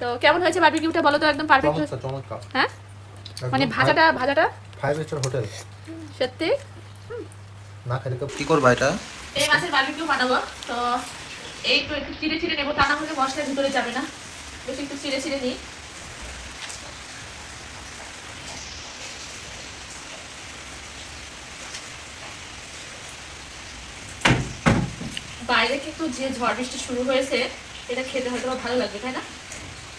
তো কেমন হয়েছে বারবিকিউটা বলো তো একদম পারফেক্ট চমৎকার হ্যাঁ? মানে ভাজাটা ভাজাটা? ফাইভ স্টার হোটেল সত্যি? না খেলে কি করবা এটা? এই মাছের বারবিকিউ বানাবো তো এই একটু একটু চিড়ে চিড়ে নেব তা না হলে মশলার ভিতরে যাবে না। বেশি একটু চিড়ে চিড়ে নিই। বাইরে কিন্তু যে ঝড় বৃষ্টি শুরু হয়েছে এটা খেতে হয়তো ভালো লাগবে তাই না?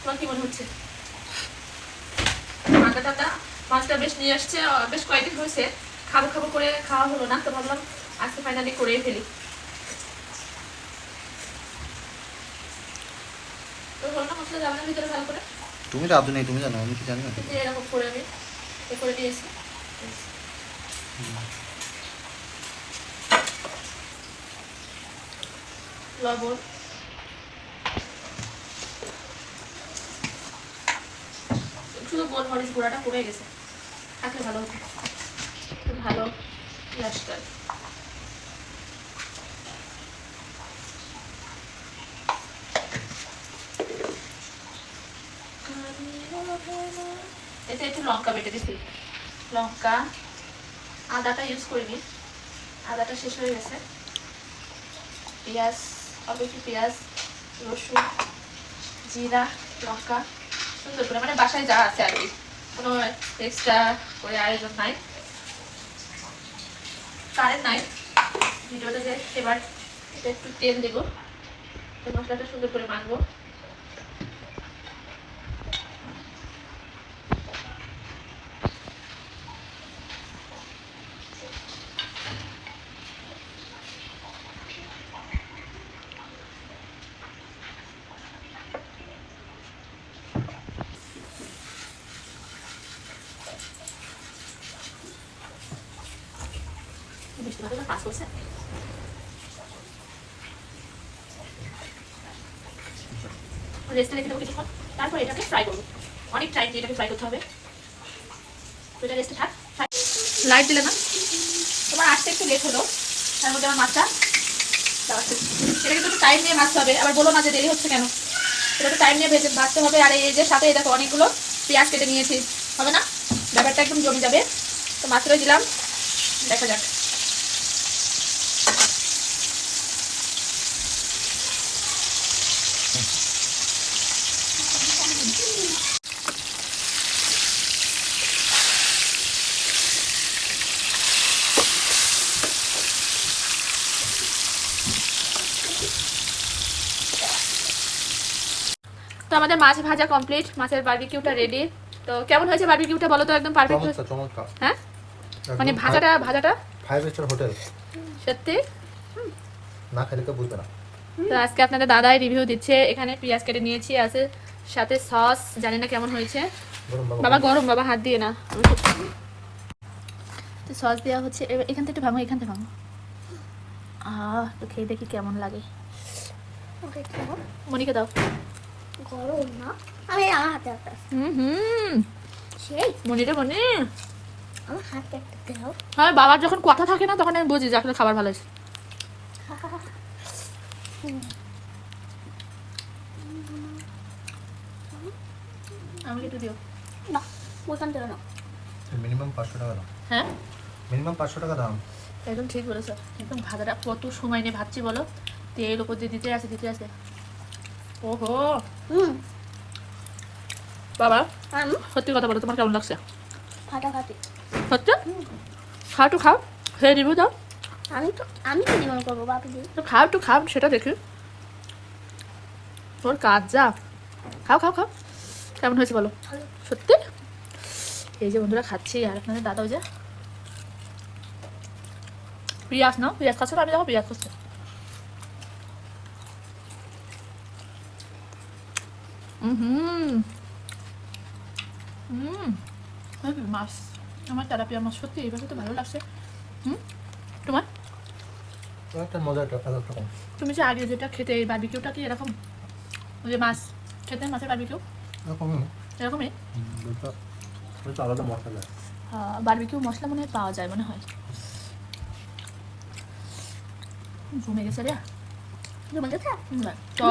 তোমার কি মনে হচ্ছে? ঠান্ডা ঠান্ডা মাছটা বেশ নিয়ে আসছে বেশ কয়েকদিন হয়েছে। খাব খাব করে খাওয়া হলো না তো ভাবলাম আজকে ফাইনালি করেই ফেলি। তো হলো না মশলা যাবে না ভিতরে ভালো করে? তুমি রাঁধু নেই তুমি জানো আমি কি জানি? না এরকম করে আমি এ করে দিয়েছি। লবণ। শুধু গোলমরিচ গুঁড়াটা কমে গেছে। থাকলে ভালো হতো। ভালো। লাস্টার এতে একটু লঙ্কা বেটে দিচ্ছি লঙ্কা। আদাটা ইউজ করিনি। আদাটা শেষ হয়ে গেছে। পেঁয়াজ অল্প একটু পেঁয়াজ রসুন জিরা লঙ্কা। সুন্দর করে মানে বাসায় যা আছে আর কি। কোনো এক্সট্রা করে আয়োজন নাই। কারেন্ট নাই। ভিডিওতে যে এবার এটা একটু তেল দেবো। মশলাটা সুন্দর করে মাখবো। রেস্টে রেখে দেবো কিছুক্ষণ তারপর এটাকে ফ্রাই করব অনেক টাইম এটাকে ফ্রাই করতে হবে তো এটা রেস্টে লাইট দিলে না তোমার আসতে একটু লেট হলো তার মধ্যে আমার মাছটা। এটা কিন্তু একটু টাইম নিয়ে ভাজতে হবে আবার বলো না যে দেরি হচ্ছে কেন এটা একটু টাইম নিয়ে ভেজে ভাজতে হবে আর এই যে সাথে দেখো অনেকগুলো পেঁয়াজ কেটে নিয়েছি হবে না ব্যাপারটা একদম জমে যাবে তো মাত্রই দিলাম দেখা যাক তো আমাদের মাছ ভাজা কমপ্লিট মাছের বারবিকিউটা রেডি তো কেমন হয়েছে বারবিকিউটা বলো তো একদম পারফেক্ট চমৎকার হ্যাঁ? মানে ভাজাটা ভাজাটা? ফাইভ স্টার হোটেল সত্যি? না খেলে কেউ বুঝবে না। তো আজকে আপনাদের দাদাই রিভিউ দিচ্ছে। এখানে পেঁয়াজ কেটে নিয়েছি আছে সাথে সস জানি না কেমন হয়েছে। বাবা। গরম বাবা হাত দিয়ে না। তো সস দেওয়া হচ্ছে। এবার এখান থেকে একটু ভাঙো এখান থেকে ভাঙো। আহ তো খেয়ে দেখি কেমন লাগে। মনিকে দাও। গরম না আমি আমার হাতে একটা হুম হুম। সেই। মনিরে মনি। আমার হাতে একটা দাও। হ্যাঁ বাবার যখন কথা থাকে না তখন আমি বুঝি যে আসলে খাবার ভালো হয়েছে। আমাকে একটু দিও। না ওখান থেকে না। মিনিমাম পাঁচশো টাকা দাম হ্যাঁ? মিনিমাম পাঁচশো টাকা দাম একদম ঠিক বলেছ। একদম ভাজাটা কত সময় নিয়ে ভাবছি বলো? তেল ওপর দিয়ে দিতে আছে দিতে আছে। ওহো! হুম বাবা সত্যি কথা বলো তোমার কেমন লাগছে? ফাটাফাটি। সত্যি? খাও একটু খাও খেয়ে রিভিউ দাও আমি তো আমি তো নিমন করব বাপি তো খাও একটু খাও সেটা দেখি। তোর কাজ যা। খাও খাও খাও। কেমন হয়েছে বলো? সত্যি? এই যে বন্ধুরা খাচ্ছি। আর আপনাদের দাদা ওই যে। পিঁয়াজ নাও পিঁয়াজ খাচ্ছ না? আমি দেখো পিঁয়াজ খাচ্ছি। হুম হুম মাছ আমার তেলাপিয়া মাছ সত্যি এইভাবে তো ভালো লাগছে হুম তোমার একটা মজা একটা আলাদা রকম তুমি যে আগে যেটা খেতে এই বারবিকিউটা কি এরকম যে মাছ খেতে মাছের বারবিকিউ এরকমই এরকমই দুটো আলাদা মশলা বারবিকিউ মশলা মনে হয় পাওয়া যায় মনে হয় জমে গেছে রে জমে গেছে তো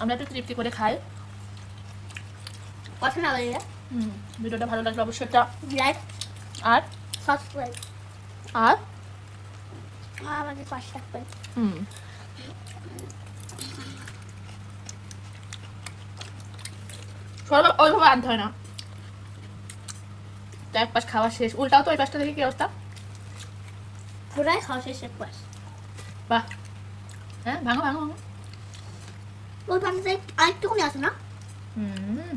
আমরা একটু তৃপ্তি করে খাই। কথা না বলে হুম ভিডিওটা ভালো লাগলে অবশ্যই একটা লাইক আর সাবস্ক্রাইব আর আমাদের পাশে থাকবেন। হুম। সরব ওইভাবে আনতে হয় না। তো এক পাশ খাওয়া শেষ। উল্টাও তো ওই পাশটা দেখে কি অবস্থা? পুরাই খাওয়া শেষ এক পাশ। বাহ। হ্যাঁ ভাঙো ভাঙো ভাঙো। ওই পানিতে আরেকটুকুনি আছে না? হুম,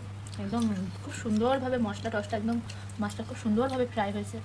একদম খুব সুন্দরভাবে মশলা টসটা একদম মাছটা খুব সুন্দরভাবে ফ্রাই হয়েছে।